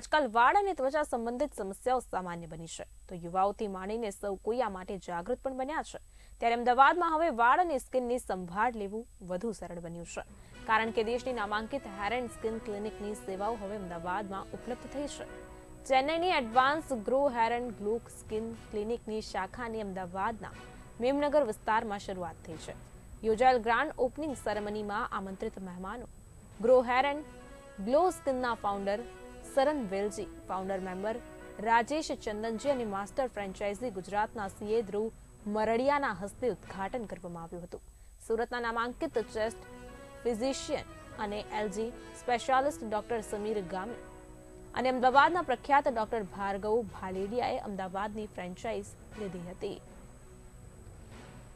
આજકાલ વાળ અને ત્વચા સંબંધિત સમસ્યાઓ સામાન્ય બની છે. તો યુવાઓથી માંડીને સૌ કોઈ આ માટે જાગૃત પણ બન્યા છે. ત્યારે અમદાવાદમાં હવે વાળ અને સ્કિનની સંભાળ લેવું વધુ સરળ બન્યું છે. કારણ કે દેશની નામાંકિત હેર એન્ડ સ્કિન ક્લિનિકની સેવાઓ હવે અમદાવાદમાં ઉપલબ્ધ થઈ છે. ચેન્નઈની advance grow hair and glow skin ક્લિનિકની શાખાની અમદાવાદના મેમનગર વિસ્તારમાં શરૂઆત થઈ છે. યોજાયેલ ગ્રાન્ડ ઓપનિંગ સેરેમનીમાં આમંત્રિત મહેમાનો. Grow hair and glow સ્કિનના founder Saran Velji founder member Rajesh Chandanji અને માસ્ટર ફ્રેન્ચાઇઝી ગુજરાતના સીએ ધ્રુવ મરડિયાના હસ્તે ઉદ્ઘાટન કરવામાં આવ્યું હતું. સુરતના નામાંકિત ચેસ્ટ ફિઝિશિયન અને allergy specialist doctor Sameer Gami અને અમદાવાદના પ્રખ્યાત ડોક્ટર ભાર્ગવ ભાલેડિયાએ અમદાવાદની ફ્રેન્ચાઇઝ લીધી હતી.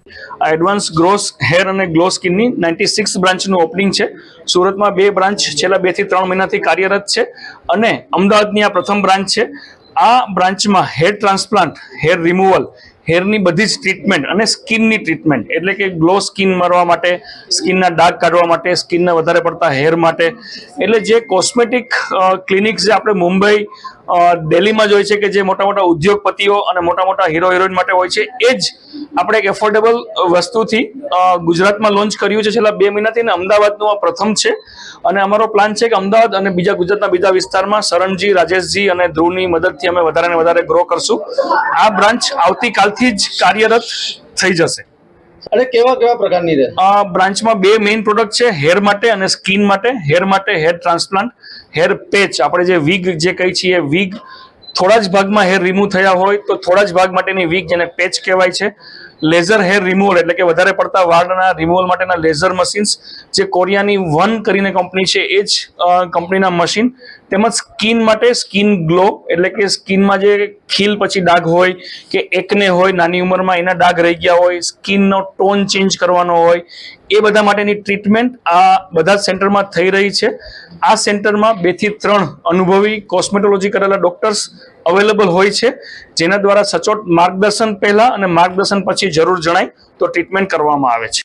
આ એડવાન્સ ગ્રોસ હેર અને ગ્લો સ્કિનની નાઇન્ટી સિક્સ બ્રાન્ચનું ઓપનિંગ છે. સુરતમાં બે બ્રાન્ચ છેલ્લા બેથી ત્રણ મહિનાથી કાર્યરત છે અને અમદાવાદની આ પ્રથમ બ્રાન્ચ છે. આ બ્રાન્ચમાં હેર ટ્રાન્સપ્લાન્ટ હેર રિમૂવલ હેરની બધી જ ટ્રીટમેન્ટ અને સ્કિનની ટ્રીટમેન્ટ એટલે કે ગ્લો સ્કિન મારવા માટે સ્કિનના ડાઘ કાઢવા માટે સ્કિનના વધારે પડતા હેર માટે. એટલે જે કોસ્મેટિક ક્લિનિક જે આપણે મુંબઈ દિલ્હીમાં જ હોય છે કે જે મોટા મોટા ઉદ્યોગપતિઓ અને મોટા મોટા હીરો હિરોઈન માટે હોય છે, એ જ આપણે એક એફોર્ડેબલ વસ્તુથી ગુજરાતમાં લોન્ચ કર્યું છે છેલ્લા બે મહિનાથી અને અમદાવાદનું આ પ્રથમ છે. અને અમારો પ્લાન છે કે અમદાવાદ અને બીજા ગુજરાતના બીજા વિસ્તારમાં શરણજી રાજેશજી અને ધ્રુવની મદદથી અમે વધારે ને વધારે ગ્રો કરશું. આ બ્રાન્ચ આવતીકાલથી જ કાર્યરત થઈ જશે. અને કેવા કેવા પ્રકારની આ બ્રાન્ચમાં બે મેઇન પ્રોડક્ટ છે હેર માટે અને સ્કિન માટે. હેર માટે હેર ટ્રાન્સપ્લાન્ટ હેર પેચ આપણે જે વિગ જે કહી છીએ વિગ થોડા જ ભાગમાં હેર રિમૂવ થયા હોય તો થોડા જ ભાગ માટેની વીક જેને પેચ કહેવાય છે. લેઝર હેર રિમૂવલ એટલે કે વધારે પડતા વાળના રિમૂવલ માટેના લેઝર મશીન્સ જે કોરિયાની વન કરીને કંપની છે, એ જ કંપનીના મશીન તેમજ સ્કિન માટે સ્કિન ગ્લો એટલે કે સ્કિનમાં જે ખીલ પછી ડાઘ હોય કે એકને હોય, નાની ઉંમરમાં એના ડાઘ રહી ગયા હોય સ્કિનનો ટોન ચેન્જ કરવાનો હોય, એ બધા માટેની ટ્રીટમેન્ટ આ બધા સેન્ટરમાં થઈ રહી છે. આ સેન્ટરમાં બેથી ત્રણ અનુભવી કોસ્મેટોલોજી કરેલા ડોક્ટર્સ અવેલેબલ હોય છે, જેના દ્વારા સચોટ માર્ગદર્શન પહેલા અને માર્ગદર્શન પછી જરૂર જણાય તો ટ્રીટમેન્ટ કરવામાં આવે છે.